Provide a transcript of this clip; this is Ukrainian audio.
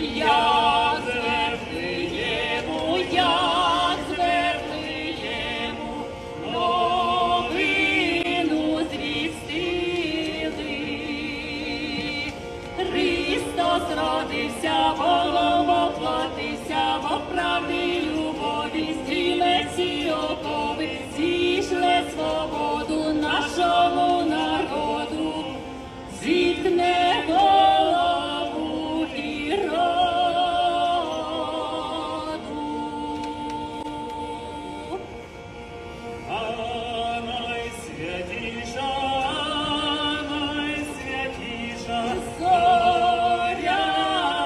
як звертиємо, як звертиємо, новину звістили. Христос родився,